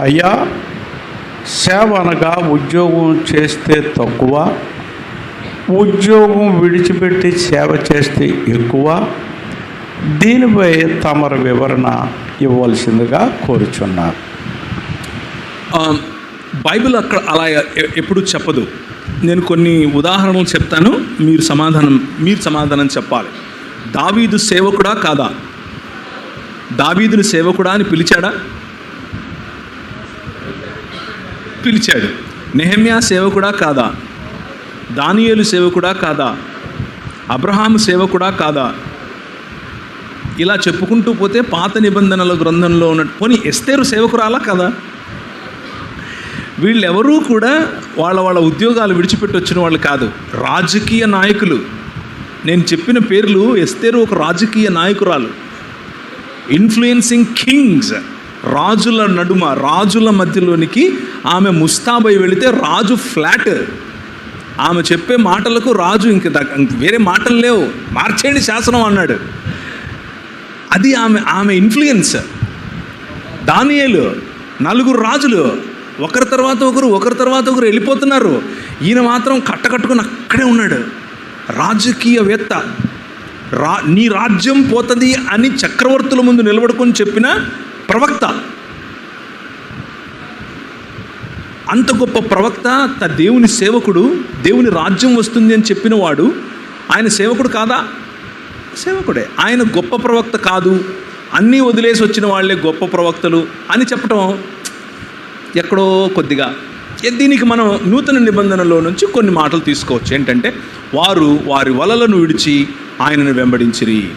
అయ్యా సేవ అనగా ఉద్యోగం చేస్తే తక్కువ ఉద్యోగం విడిచిపెట్టి సేవ చేస్తే ఎక్కువ దీనిపై తమరు వివరణ ఇవ్వాల్సిందిగా కోరుచున్నారు బైబిల్ అక్కడ అలా ఎప్పుడు చెప్పదు. నేను కొన్ని ఉదాహరణలు చెప్తాను మీరు సమాధానం మీరు సమాధానం చెప్పాలి. దావీదు సేవకుడా కాదా? దావీదుని సేవకుడా అని పిలిచాడా? పిలిచాడు. నెహమ్యా సేవకుడా కాదా? దానియేలు సేవకుడా కాదా? అబ్రహాము సేవకుడా కాదా? ఇలా చెప్పుకుంటూ పోతే పాత నిబంధనల గ్రంథంలో ఉన్న పోనీ ఎస్తేరు సేవకురాలా కదా? వీళ్ళెవరూ కూడా వాళ్ళ వాళ్ళ ఉద్యోగాలు విడిచిపెట్టి వచ్చిన వాళ్ళు కాదు. రాజకీయ నాయకులు. నేను చెప్పిన పేర్లు ఎస్తేరు ఒక రాజకీయ నాయకురాలు. ఇన్ఫ్లుయెన్సింగ్ కింగ్స్ రాజుల నడుమ రాజుల మధ్యలోనికి ఆమె ముస్తాబై వెళితే రాజు ఫ్లాట్. ఆమె చెప్పే మాటలకు రాజు ఇంక వేరే మాటలు లేవు. మార్చేయండి శాసనం అన్నాడు. అది ఆమె ఆమె ఇన్ఫ్లుయెన్స్ దానియేలు నలుగురు రాజులు ఒకరి తర్వాత ఒకరు ఒకరి తర్వాత ఒకరు వెళ్ళిపోతున్నారు. ఈయన మాత్రం కట్టకట్టుకుని అక్కడే ఉన్నాడు. రాజకీయవేత్త. రా నీ రాజ్యం పోతుంది అని చక్రవర్తుల ముందు నిలబడుకొని చెప్పిన ప్రవక్త. అంత గొప్ప ప్రవక్త త దేవుని సేవకుడు దేవుని రాజ్యం వస్తుంది అని చెప్పిన వాడు ఆయన సేవకుడు కాదా? సేవకుడే. ఆయన గొప్ప ప్రవక్త కాదు. అన్నీ వదిలేసి వచ్చిన వాళ్ళే గొప్ప ప్రవక్తలు అని చెప్పటం ఎక్కడో కొద్దిగా. దీనికి మనం నూతన నిబంధనలో నుంచి కొన్ని మాటలు తీసుకోవచ్చు. ఏంటంటే వారు వారి వలలను విడిచి ఆయనను వెంబడించిరి.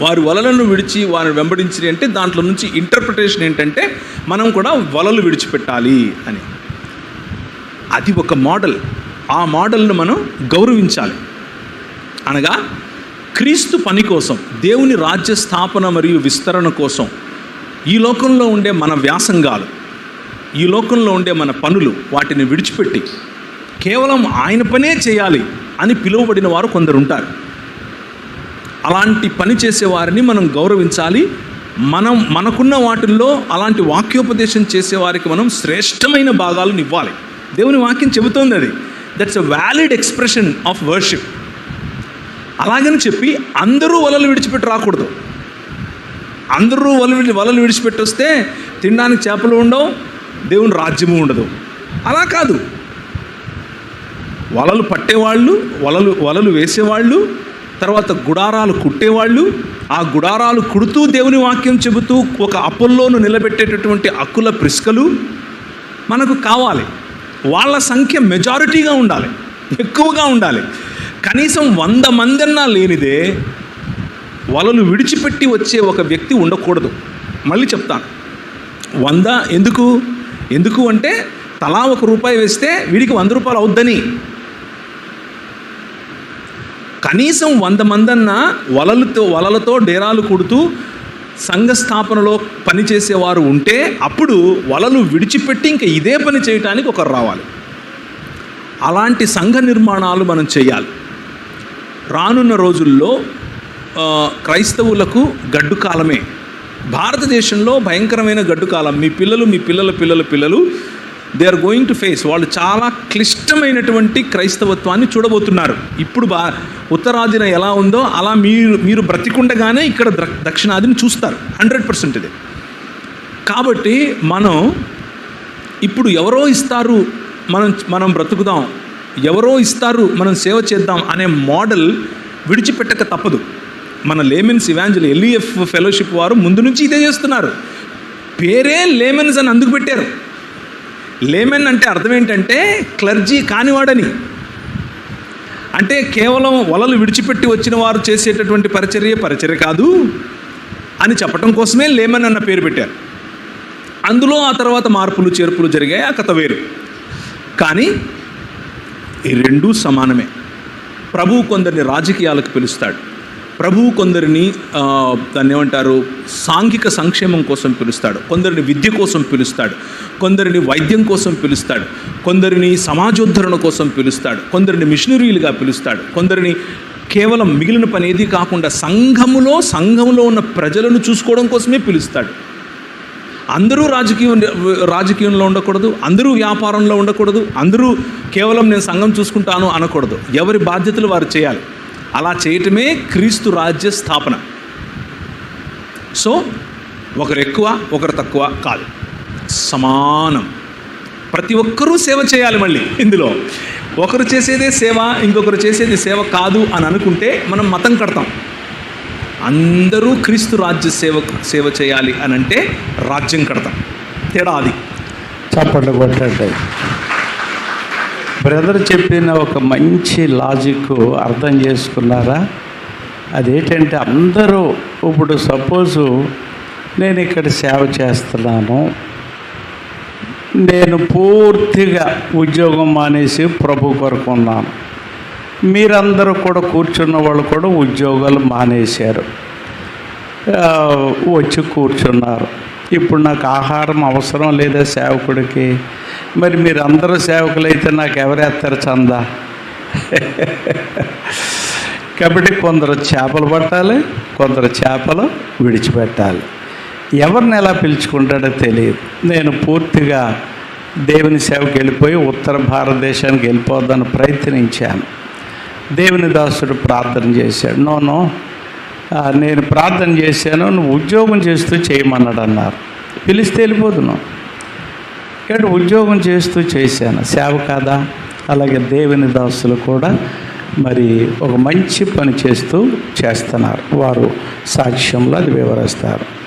వారి వలలను విడిచి వారిని వెంబడించి అంటే దాంట్లో నుంచి ఇంటర్ప్రిటేషన్ ఏంటంటే మనం కూడా వలలు విడిచిపెట్టాలి అని. అది ఒక మోడల్ ఆ మోడల్ను మనం గౌరవించాలి. అనగా క్రీస్తు పని కోసం దేవుని రాజ్య స్థాపన మరియు విస్తరణ కోసం ఈ లోకంలో ఉండే మన వ్యాసంగాలు ఈ లోకంలో ఉండే మన పనులు వాటిని విడిచిపెట్టి కేవలం ఆయన పనే చేయాలి అని పిలువబడిన వారు కొందరు ఉంటారు అలాంటి పని చేసే వారిని మనం గౌరవించాలి. మనం మనకున్న వాటిల్లో అలాంటి వాక్యోపదేశం చేసేవారికి మనం శ్రేష్టమైన భాగాలను ఇవ్వాలి. దేవుని వాక్యం చెబుతోంది అది. That's a valid expression of worship అలాగని చెప్పి అందరూ వలలు విడిచిపెట్టి రాకూడదు. అందరూ వలలు వలలు విడిచిపెట్టి వస్తే తినడానికి చేపలు ఉండవు దేవుని రాజ్యము ఉండదు. అలా కాదు. వలలు పట్టేవాళ్ళు వలలు వలలు వేసేవాళ్ళు తర్వాత గుడారాలు కుట్టేవాళ్ళు ఆ గుడారాలు కుడుతూ దేవుని వాక్యం చెబుతూ ఒక అప్పుల్లోను నిలబెట్టేటటువంటి అక్కుల ప్రిస్కలు మనకు కావాలి. వాళ్ళ సంఖ్య మెజారిటీగా ఉండాలి ఎక్కువగా ఉండాలి. కనీసం వంద మందన్నా లేనిదే వలలు విడిచిపెట్టి వచ్చే ఒక వ్యక్తి ఉండకూడదు. మళ్ళీ చెప్తాను. వంద ఎందుకు? ఎందుకు అంటే తలా ఒక రూపాయి వేస్తే వీడికి వంద రూపాయలు అవుద్దని. కనీసం వంద మందన్న వలలతో వలలతో డేరాలు కుడుతూ సంఘ స్థాపనలో పనిచేసేవారు ఉంటే అప్పుడు వలలు విడిచిపెట్టి ఇంకా ఇదే పని చేయటానికి ఒకరు రావాలి. అలాంటి సంఘ నిర్మాణాలు మనం చేయాలి. రానున్న రోజుల్లో క్రైస్తవులకు గడ్డు కాలమే. భారతదేశంలో భయంకరమైన గడ్డు కాలం. మీ పిల్లలు మీ పిల్లల పిల్లల పిల్లలు they are going to face వాళ్ళు చాలా క్లిష్టమైనటువంటి క్రైస్తవత్వాన్ని చూడబోతున్నారు. ఇప్పుడు బా ఉత్తరాదిన ఎలా ఉందో అలా మీరు మీరు బ్రతికుండగానే ఇక్కడ దక్షిణాదిని చూస్తారు. హండ్రెడ్ పర్సెంట్ ఇది. కాబట్టి మనం ఇప్పుడు ఎవరో ఇస్తారు మనం మనం బ్రతుకుదాం. ఎవరో ఇస్తారు మనం సేవ చేద్దాం అనే మోడల్ విడిచిపెట్టక తప్పదు. మన లేమెన్స్ ఇవాంజల్ ఎల్ఈఎఫ్ ఫెలోషిప్ వారు ముందు నుంచి ఇదే చేస్తున్నారు. పేరే లేమెన్స్ అని అందుకు పెట్టారు. లేమెన్ అంటే అర్థం ఏంటంటే క్లర్జీ కానివాడని. అంటే కేవలం వలలు విడిచిపెట్టి వచ్చిన వారు చేసేటటువంటి పరిచర్య పరిచర్య కాదు అని చెప్పడం కోసమే లేమన్ అన్న పేరు పెట్టారు. అందులో ఆ తర్వాత మార్పులు చేర్పులు జరిగాయి ఆ కథ వేరు. కానీ ఈ రెండూ సమానమే. ప్రభువు కొందరిని రాజకీయాలకు పిలుస్తాడు. ప్రభువు కొందరిని దాన్ని ఏమంటారు సాంఘిక సంక్షేమం కోసం పిలుస్తాడు. కొందరిని విద్య కోసం పిలుస్తాడు. కొందరిని వైద్యం కోసం పిలుస్తాడు. కొందరిని సమాజోద్ధరణ కోసం పిలుస్తాడు. కొందరిని మిషనరీలుగా పిలుస్తాడు. కొందరిని కేవలం మిగిలిన పని ఏది కాకుండా సంఘములో సంఘములో ఉన్న ప్రజలను చూసుకోవడం కోసమే పిలుస్తాడు. అందరూ రాజకీయం రాజకీయంలో ఉండకూడదు. అందరూ వ్యాపారంలో ఉండకూడదు. అందరూ కేవలం నేను సంఘం చూసుకుంటాను అనకూడదు. ఎవరి బాధ్యతలు వారు చేయాలి. అలా చేయటమే క్రీస్తు రాజ్య స్థాపన. సో ఒకరు ఎక్కువ ఒకరు తక్కువ కాదు. సమానం. ప్రతి ఒక్కరూ సేవ చేయాలి మళ్ళీ ఇందులో. ఒకరు చేసేదే సేవ ఇంకొకరు చేసేది సేవ కాదు అని అనుకుంటే మనం మతం కడతాం. అందరూ క్రీస్తు రాజ్య సేవ సేవ చేయాలి అని అంటే రాజ్యం కడతాం. తేడా అది. చప్పట్లు కొట్టండి. బ్రదర్ చెప్పిన ఒక మంచి లాజిక్ అర్థం చేసుకున్నారా? అదేంటంటే అందరూ ఇప్పుడు సపోజు నేను ఇక్కడ సేవ చేస్తున్నాను. నేను పూర్తిగా ఉద్యోగం మానేసి ప్రభు కొరకు ఉన్నాను. మీరందరూ కూడా కూర్చున్న వాళ్ళు కూడా ఉద్యోగాలు మానేశారు. వచ్చి కూర్చున్నారు. ఇప్పుడు నాకు ఆహారం అవసరం లేదా సేవకుడికి? మరి మీరు అందరూ సేవకులైతే నాకు ఎవరేస్తారు చందా? కాబట్టి కొందరు చేపలు పట్టాలి కొందరు చేపలు విడిచిపెట్టాలి. ఎవరిని ఎలా పిలుచుకుంటాడో తెలియదు. నేను పూర్తిగా దేవుని సేవకి వెళ్ళిపోయి ఉత్తర భారతదేశానికి వెళ్ళిపోద్దని ప్రయత్నించాను. దేవుని దాసుడు ప్రార్థన చేశాడు. నోను నేను ప్రార్థన చేశాను నువ్వు ఉద్యోగం చేస్తూ చేయమన్నాడు అన్నారు పిలిస్తే వెళ్ళిపోతున్నావు ఇక్కడ ఉద్యోగం చేస్తూ చేశాను. సేవ కాదా? అలాగే దేవుని దాసులు కూడా మరి ఒక మంచి పని చేస్తూ చేస్తున్నారు. వారు సాక్ష్యంలో అది వివరిస్తారు.